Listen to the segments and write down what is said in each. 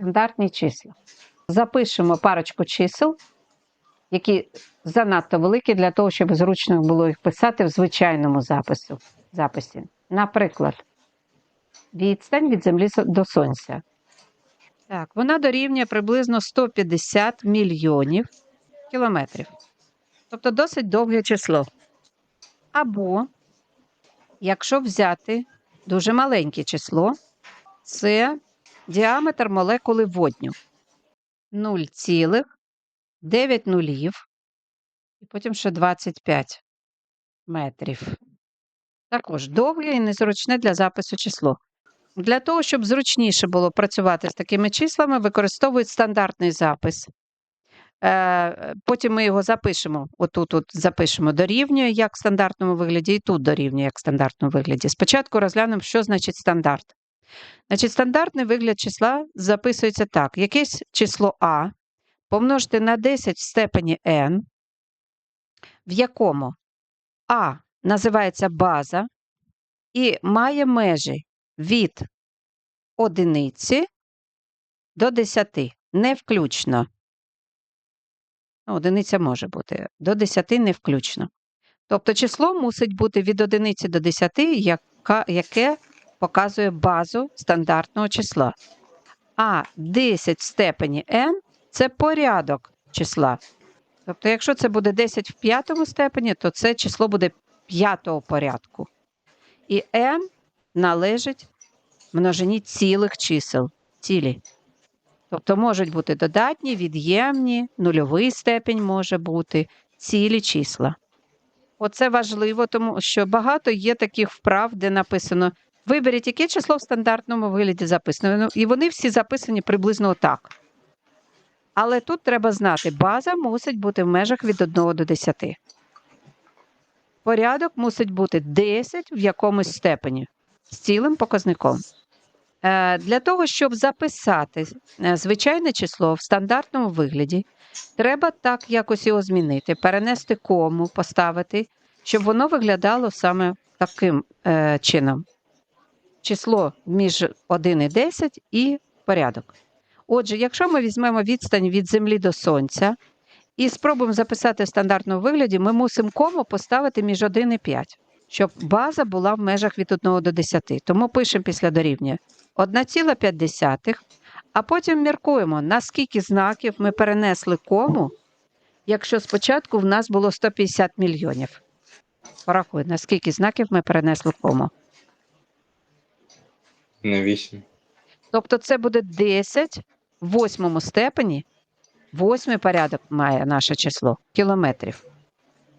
Стандартні числа. Запишемо парочку чисел, які занадто великі для того, щоб зручно було їх писати в звичайному запису, записі. Наприклад, відстань від Землі до Сонця. Так, вона дорівнює приблизно 150 мільйонів кілометрів. Тобто досить довге число. Або, якщо взяти дуже маленьке число, це діаметр молекули водню 0,9 нулів, і потім ще 25 метрів. Також довге і незручне для запису число. Для того, щоб зручніше було працювати з такими числами, використовують стандартний запис. Е, Потім ми його запишемо. Отут от запишемо дорівнює як в стандартному вигляді, і тут дорівнює як в стандартному вигляді. Спочатку розглянемо, що значить стандарт. Значить, стандартний вигляд числа записується так: якесь число А помножити на 10 в степені n, в якому А називається база і має межі від одиниці до 10, не включно. Ну, Одиниця може бути, до 10 не включно. Тобто число мусить бути від одиниці до 10, яка, яке показує базу стандартного числа. А 10 в степені n це порядок числа. Тобто, якщо це буде 10 в п'ятому степені, то це число буде п'ятого порядку. І n належить множині цілих чисел. Цілі. Тобто можуть бути додатні, від'ємні, нульовий степень може бути, цілі числа. Оце важливо, тому що багато є таких вправ, де написано: виберіть, яке число в стандартному вигляді записано. Ну, І вони всі записані приблизно отак. Але тут треба знати, база мусить бути в межах від 1 до 10. Порядок мусить бути 10 в якомусь степені з цілим показником. Е, Для того, щоб записати е, звичайне число в стандартному вигляді, треба так якось його змінити, перенести кому, поставити, щоб воно виглядало саме таким е, чином. Число між 1 і 10 і порядок. Отже, якщо ми візьмемо відстань від Землі до Сонця і спробуємо записати в стандартному вигляді, ми мусимо кому поставити між 1 і 5, щоб база була в межах від 1 до 10. Тому пишемо після дорівнює 1,5, а потім міркуємо, наскільки знаків ми перенесли кому, якщо спочатку в нас було 150 мільйонів. Порахуй, наскільки знаків ми перенесли кому. На 8. Тобто це буде 10 в восьмому степені. Восьмий порядок має наше число кілометрів.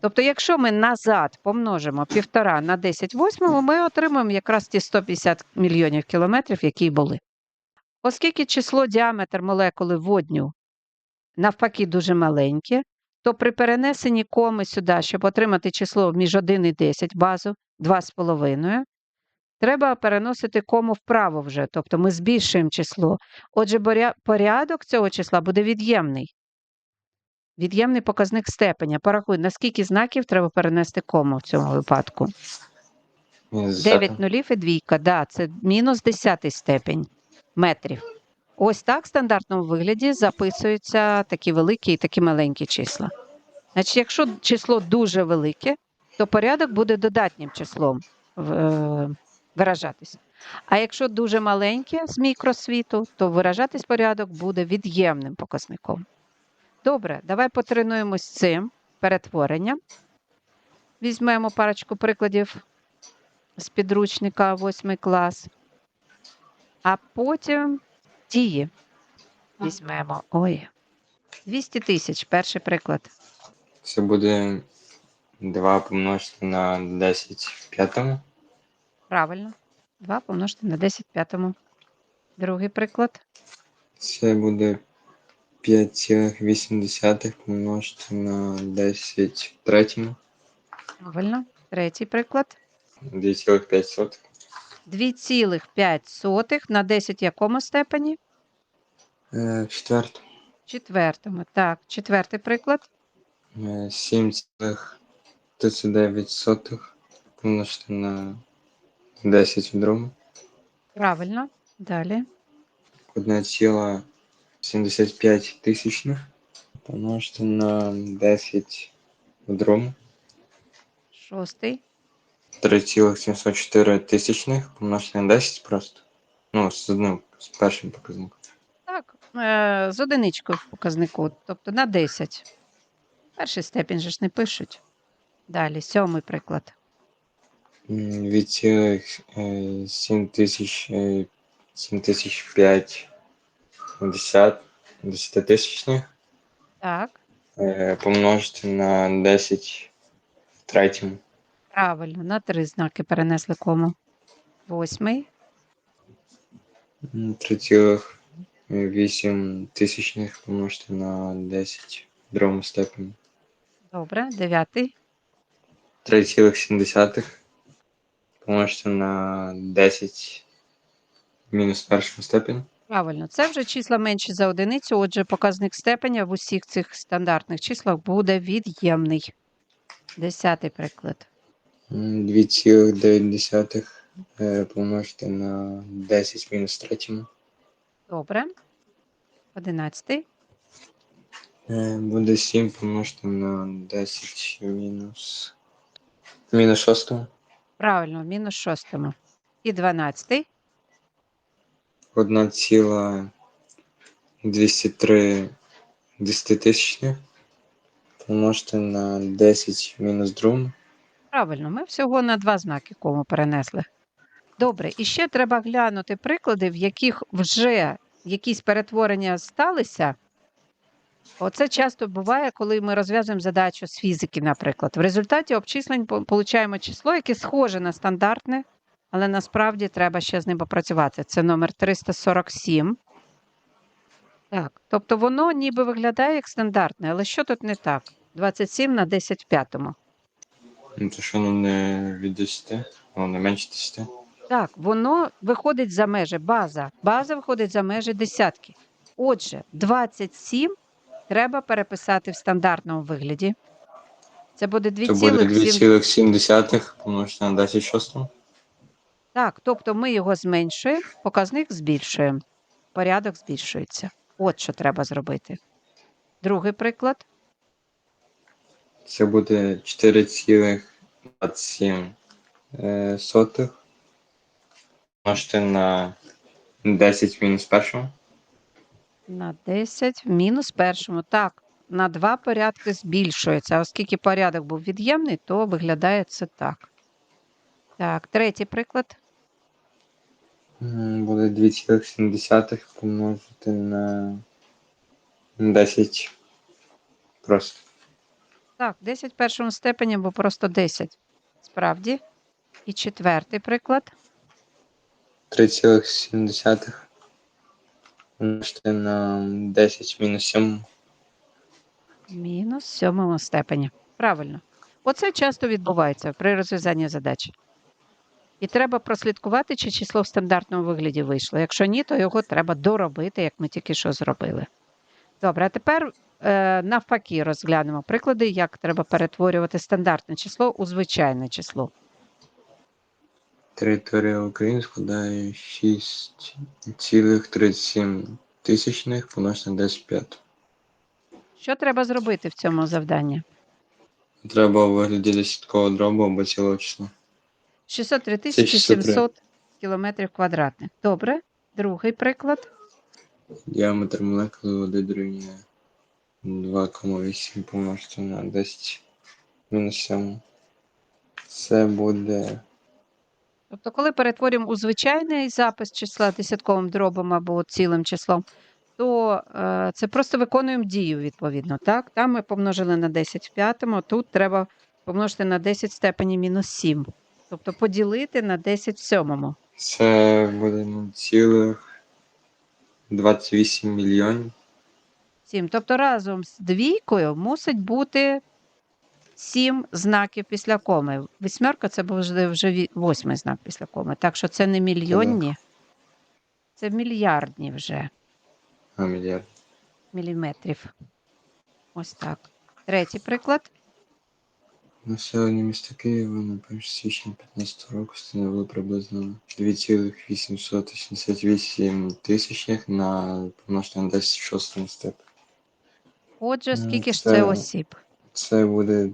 Тобто, якщо ми назад помножимо півтора на 10 восьмого, ми отримаємо якраз ті 150 мільйонів кілометрів, які були. Оскільки число діаметр молекули водню навпаки дуже маленьке, то при перенесенні коми сюди, щоб отримати число між 1 і 10 базу 2,5, треба переносити кому вправо вже, тобто ми збільшуємо число. Отже, порядок цього числа буде від'ємний. Від'ємний показник степеня. Порахуй, наскільки знаків треба перенести кому в цьому випадку? 9 нулів і двійка, да, це мінус 10 степень метрів. Ось так в стандартному вигляді записуються такі великі і такі маленькі числа. Значить, якщо число дуже велике, то порядок буде додатнім числом в- виражатись. А якщо дуже маленьке з мікросвіту, то виражатись порядок буде від'ємним показником. Добре, давай потренуємось цим перетворенням. Візьмемо парочку прикладів з підручника 8 клас. А потім дії. Візьмемо. Ой. 200 тисяч, перший приклад. Це буде 2 помножити на 10 в п'ятому. Правильно. 2 помножити на 10 в п'ятому. Другий приклад. Це буде 5,8 помножити на 10 в третьому. Правильно. Третій приклад. 2,5. 2,5 на 10 в якому степені? Е, В четвертому. Четвертому. Так, четвертий приклад. Е, 7,39 помножити на 10 в другому. Правильно. Далі. 1,8 75 тисячних помножити на 10 в другому. Шостий. 3,704 тисячних помножити на 10 просто. Ну, з одним, з першим показником. Так, е, з одиничкою в показнику, тобто на 10. Перший степінь же ж не пишуть. Далі, сьомий приклад. Від цілих е, 7 тисяч, е, 7 тисяч 5 10, 10 тисячних Так, е, помножити на 10 в третьому. правильно, на три знаки перенесли кому. Восьмий. М, 3,8 тисячних помножити на 10 в другому степені. Добре, дев'ятий. 3,7 помножити на 10 в мінус першому степені. Правильно, це вже числа менші за одиницю, отже, показник степеня в усіх цих стандартних числах буде від'ємний. Десятий приклад. М, 2,9 е, помножити на 10 мінус третьому. Добре. Одинадцятий. Е, Буде 7 помножити на 10 мінус. Мінус шостому. Правильно, в мінус шостому. І дванадцятий. 1,203 десятитисячних помножити на 10 мінус другому. Правильно, ми всього на два знаки кому перенесли. Добре, і ще треба глянути приклади, в яких вже якісь перетворення сталися. Оце часто буває, коли ми розв'язуємо задачу з фізики, наприклад. В результаті обчислень получаємо число, яке схоже на стандартне, але насправді треба ще з ним попрацювати. Це номер 347. Так, тобто воно ніби виглядає як стандартне, але що тут не так? 27 на 10 в п'ятому. Ну, то що воно не від 10, воно не менше 10. Так, воно виходить за межі база. База виходить за межі десятки. Отже, 27 треба переписати в стандартному вигляді. Це буде То буде 2,7. 2,7 помножити на 10 шостому. Так, тобто ми його зменшуємо, показник збільшуємо, порядок збільшується. От що треба зробити. Другий приклад. Це буде 4,27 е, сотих помножити на 10 мінус першому. На 10 в мінус першому. Так, на два порядки збільшується. А оскільки порядок був від'ємний, то виглядає це так. Так, третій приклад. М, Буде 2,7 помножити на 10 просто. Так, 10 в першому степені, бо просто 10. Справді. І четвертий приклад. 3,7 помножити на 10 мінус 7. Мінус в сьомому степені. Правильно. Оце часто відбувається при розв'язанні задач. І треба прослідкувати, чи число в стандартному вигляді вийшло. Якщо ні, то його треба доробити, як ми тільки що зробили. Добре, а тепер е, навпаки розглянемо приклади, як треба перетворювати стандартне число у звичайне число. Територія України складає 6,37 тисячних помножити на 10 п'ятих. Що треба зробити в цьому завданні? Треба у вигляді десяткового дробу або цілого числа. 603 Це 603. 700 кілометрів квадратних. Добре. Другий приклад. Діаметр молекули води дорівнює 2,8 помножити на 10 мінус 7. Це буде Тобто, коли перетворюємо у звичайний запис числа десятковим дробом або цілим числом, то е, це просто виконуємо дію відповідно. Так? Там ми помножили на 10 в п'ятому, тут треба помножити на 10 в степені мінус 7. Тобто поділити на 10 в сьомому. Це буде цілих 28 мільйонів. 7. Тобто разом з двійкою мусить бути 7 знаків після коми. Восьмерка це буде вже восьмий знак після коми. Так що це не мільйонні, це мільярдні вже А, мільярд. міліметрів. Ось так. Третій приклад. Населення міста Києва на 1 січня 15 року становило приблизно 2,888 тисячних на помножити на 10 в шостому степені. Отже, Е, скільки ж це- це осіб? Це буде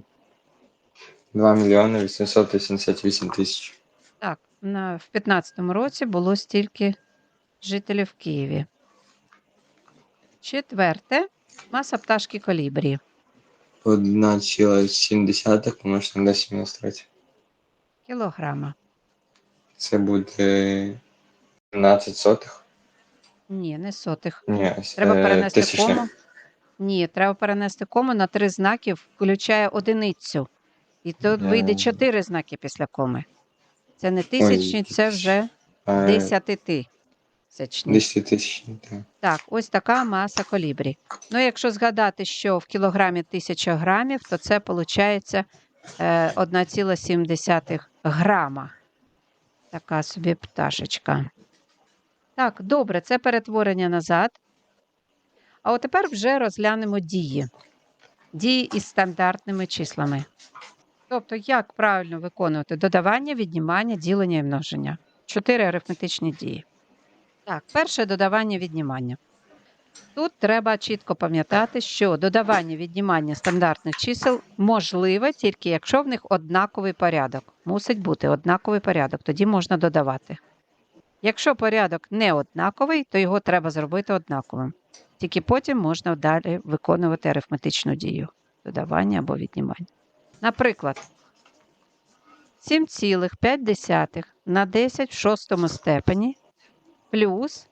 2 мільйони 888 тисяч. Так, на, в 15-му році було стільки жителів в Києві. Четверте. Маса пташки колібрі. 1,7 помножити на 10 мінус 3. Кілограма. Це буде 13 сотих. Ні, не сотих. Ні, Треба е, перенести тисячних. кому. Ні, треба перенести кому на три знаки, включає одиницю. І тут вийде Е. чотири знаки після коми. Це не тисячні, це вже Е, десятитисячні. 10 тисяч. Так. Так, ось така маса колібрі. Ну, якщо згадати, що в кілограмі 1000 грамів, то це виходить 1,7 грама. Така собі пташечка. Так, добре, це перетворення назад. А от тепер вже розглянемо дії. Дії із стандартними числами. Тобто, як правильно виконувати додавання, віднімання, ділення і множення. Чотири арифметичні дії. Так, перше додавання віднімання. Тут треба чітко пам'ятати, що додавання віднімання стандартних чисел можливе тільки якщо в них однаковий порядок. Мусить бути однаковий порядок, тоді можна додавати. Якщо порядок не однаковий, то його треба зробити однаковим. Тільки потім можна далі виконувати арифметичну дію додавання або віднімання. Наприклад, 7,5 на 10 в шостому степені плюс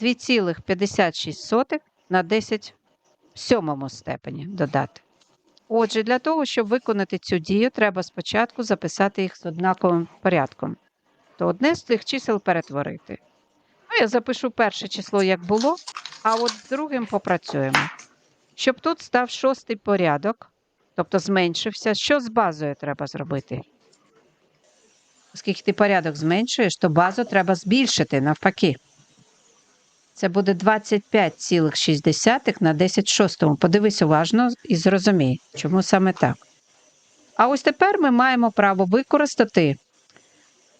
2,56 на 10 в сьомому степені додати. Отже, для того, щоб виконати цю дію, треба спочатку записати їх з однаковим порядком. То одне з цих чисел перетворити. Ну, я запишу перше число, як було, а от з другим попрацюємо. Щоб тут став шостий порядок, тобто зменшився, що з базою треба зробити? Оскільки ти порядок зменшуєш, то базу треба збільшити навпаки. Це буде 25,6 на 10 шостому. Подивись уважно і зрозумій, чому саме так. А ось тепер ми маємо право використати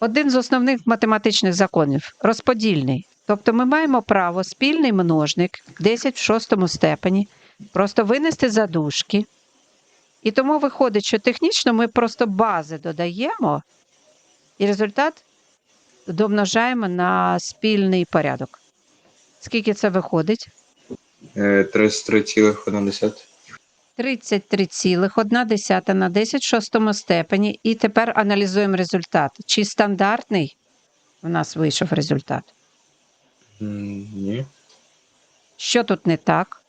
один з основних математичних законів розподільний. Тобто ми маємо право спільний множник 10 в шостому степені просто винести за дужки. І тому виходить, що технічно ми просто бази додаємо, і результат домножаємо на спільний порядок. Скільки це виходить? Е, 33,1. 33,1 на 10 в шостому степені. І тепер аналізуємо результат. Чи стандартний в нас вийшов результат? Ні. Що тут не так?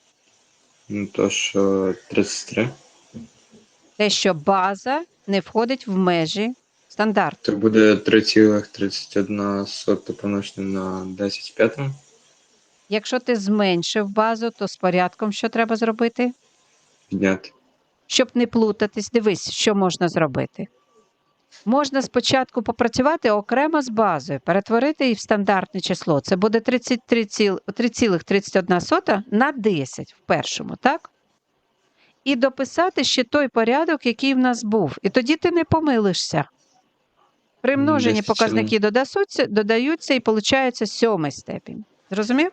Ну то що 33. Те, що база не входить в межі стандарту. Це буде 3,31 сота помножити на 10 в п'ятому. Якщо ти зменшив базу, то з порядком що треба зробити? Підняти. Щоб не плутатись, дивись, що можна зробити. Можна спочатку попрацювати окремо з базою, перетворити її в стандартне число. Це буде 33 3,31 на 10 в першому, так? І дописати ще той порядок, який в нас був. І тоді ти не помилишся. При множенні показники додасуться, додаються і виходить сьомий степінь. Зрозумів?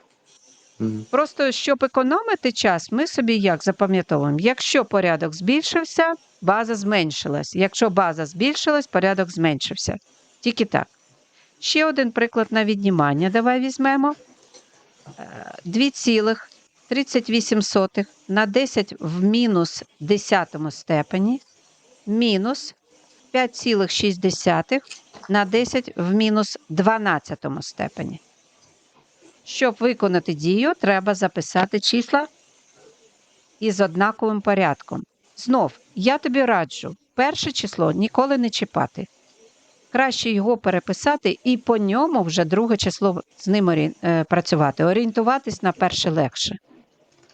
Мгм. Просто щоб економити час, ми собі як запам'ятовуємо, якщо порядок збільшився, база зменшилась. Якщо база збільшилась, порядок зменшився. Тільки так. Ще один приклад на віднімання. Давай візьмемо. Е, 2,38 на 10 в мінус 10 степені мінус 5,6 на 10 в мінус 12 степені. Щоб виконати дію, треба записати числа із однаковим порядком. Знов, я тобі раджу перше число ніколи не чіпати. Краще його переписати і по ньому вже друге число з ним е, працювати. Орієнтуватись на перше легше.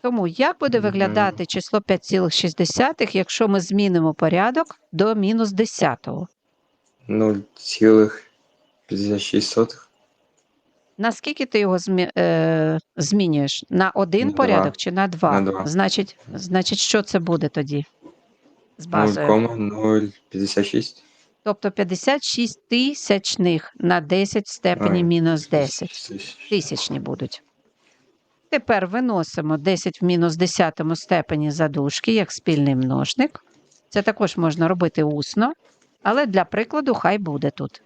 Тому як буде виглядати число 5,6, якщо ми змінимо порядок до мінус 10? 0,56. Наскільки ти його змі... е... змінюєш? На один На порядок два. чи на два? На два. Значить, значить, що це буде тоді? з базою. 0,056. Тобто 56 тисячних на 10 в степені мінус 10. тисяч. Тисячні будуть. Тепер виносимо 10 в мінус 10 степені задушки як спільний множник. Це також можна робити усно, але для прикладу хай буде тут.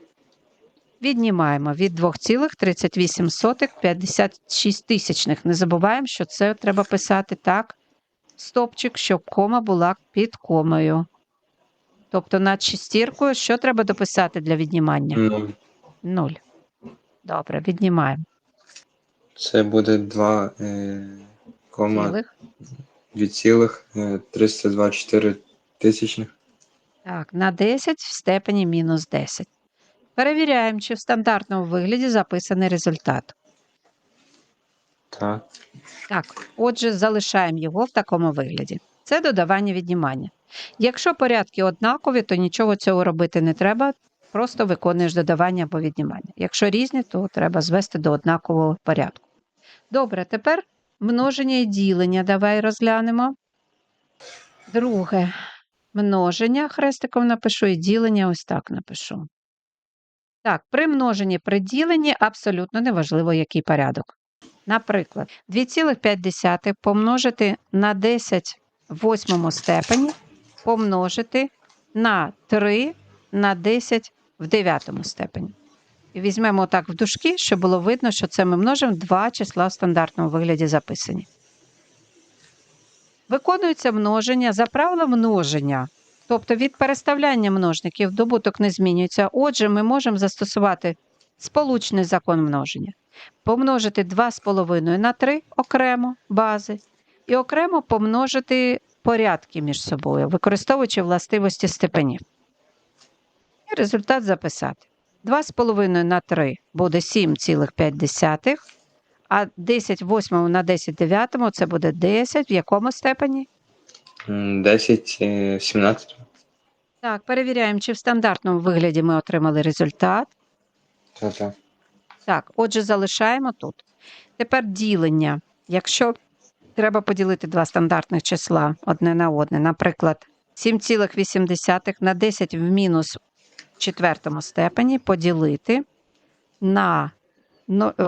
Віднімаємо від 2,38 56 тисячних. Не забуваємо, що це треба писати так, стопчик, щоб кома була під комою. Тобто над шестіркою, що треба дописати для віднімання? Нуль. 0. Добре, віднімаємо. Це буде 2, е, кома Цілих. 2 цілих е, 324 тисячних. Так, на 10 в степені мінус 10. Перевіряємо, чи в стандартному вигляді записаний результат. Так. Так, отже, залишаємо його в такому вигляді. Це додавання віднімання. Якщо порядки однакові, то нічого цього робити не треба, просто виконуєш додавання або віднімання. Якщо різні, то треба звести до однакового порядку. Добре, тепер множення і ділення давай розглянемо. Друге множення хрестиком напишу і ділення ось так напишу. Так, при множенні при діленні абсолютно неважливо, який порядок. Наприклад, 2,5 помножити на 10 в восьмому степені помножити на 3 на 10 в дев'ятому степені. Візьмемо так в дужки, щоб було видно, що це ми множимо два числа в стандартному вигляді записані. Виконується множення за правилом множення. Тобто від переставляння множників добуток не змінюється. Отже, ми можемо застосувати сполучний закон множення помножити 2,5 на 3 окремо бази, і окремо помножити порядки між собою, використовуючи властивості степенів. І результат записати. 2,5 на 3 буде 7,5, а 10 восьмому на 10 дев'ятому це буде 10 в якому степені? М, 10 е, 17. Так, перевіряємо, чи в стандартному вигляді ми отримали результат. Та-та. Так, отже, залишаємо тут. Тепер ділення. Якщо треба поділити два стандартних числа одне на одне, наприклад, 7,8 на 10 в мінус четвертому степені поділити на, ну, е,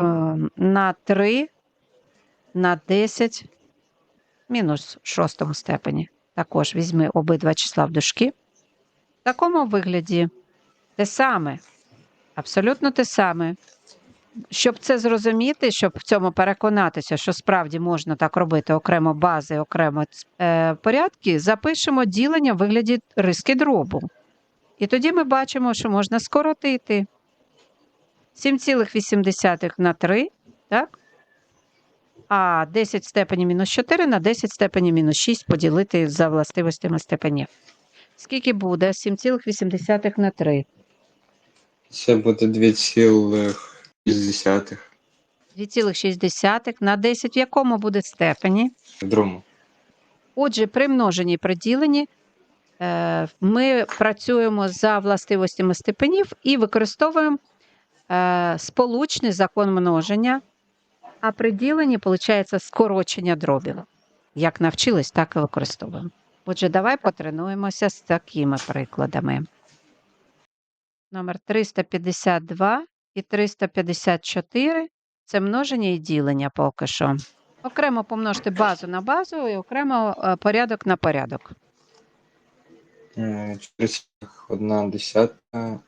на 3 на 10 мінус шостому степені. Також візьми обидва числа в дужки. В такому вигляді те саме, абсолютно те саме. Щоб це зрозуміти, щоб в цьому переконатися, що справді можна так робити окремо бази, окремо е, порядки, запишемо ділення в вигляді риски дробу. І тоді ми бачимо, що можна скоротити 7,8 на 3, так? а 10 в степені мінус 4 на 10 в степені мінус 6 поділити за властивостями степенів. Скільки буде 7,8 на 3? Це буде 2,6 2,6 на 10 в якому буде степені? в другому. Отже, при множенні і при діленні е, ми працюємо за властивостями степенів і використовуємо е, сполучний закон множення, а при діленні, виходить, скорочення дробів. Як навчились, так і використовуємо. Отже, давай потренуємося з такими прикладами. Номер 352 і 354 це множення і ділення поки що. Окремо помножити базу на базу і окремо е, порядок на порядок. Е, 1 десята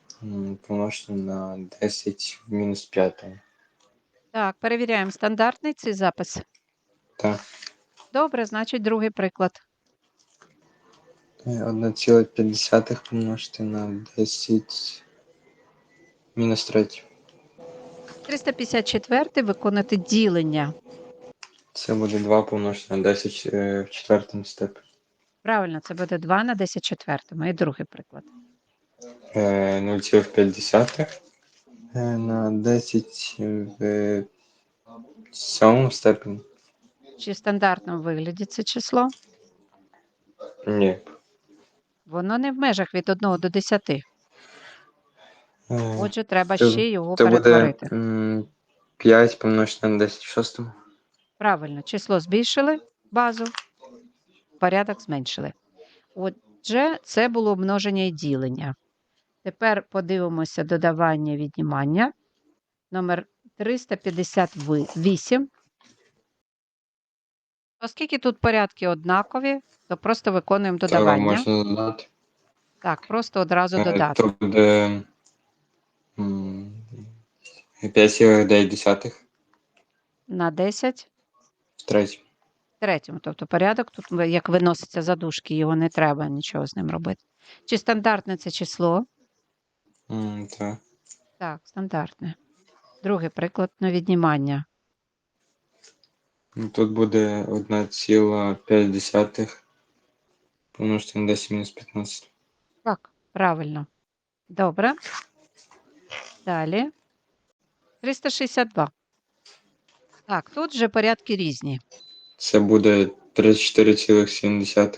помножити на 10 в мінус 5. Так, перевіряємо стандартний цей запис. Так. Добре, значить, другий приклад. Е, 1,5 помножити на 10 мінус 3. 354 виконати ділення. Це буде 2 помножити на 10 е, в четвертому степені. Правильно, це буде 2 на 10 четвертому. І другий приклад. Е, 0,5 е, на 10 в сьомому степені. Чи в стандартному вигляді це число? Ні. Воно не в межах від 1 до 10. Е, Отже, треба Це- ще його Це буде перетворити. м, 5 помножити на 10 в шостому. Правильно, число збільшили базу, порядок зменшили. Отже, це було множення і ділення. Тепер подивимося додавання віднімання. Номер 358. Оскільки тут порядки однакові, то просто виконуємо додавання. можна додати. Так, просто одразу Е, додати. То буде м, 5,9 На 10 в. Третьому. Тобто порядок тут, як виноситься за дужки, його не треба нічого з ним робити. Чи стандартне це число? М, Так. Так, стандартне. Другий приклад на віднімання. Ну, Тут буде 1,5 помножити на 10 мінус 15. Так, правильно. Добре. Далі. 362. Так, тут вже порядки різні. Це буде 34,7.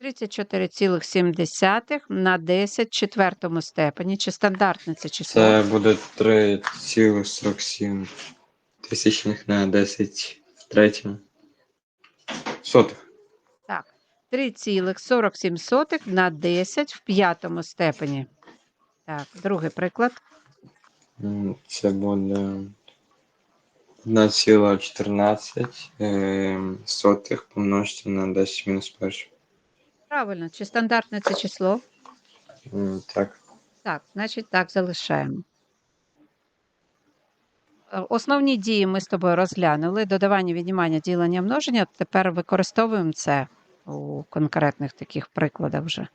34,7 на 10 в четвертому степені. Чи стандартне це число? Це буде 3,47 тисячних на 10 в третьому. Сотих. Так. 3,47 на 10 в п'ятому степені. Так, другий приклад. Це буде 1,14 е, сотих помножити на 10 мінус перше. Правильно, чи стандартне це число? Так. Так, значить так залишаємо. Е, Основні дії ми з тобою розглянули. Додавання, віднімання, ділення, множення. Тепер використовуємо це у конкретних таких прикладах вже.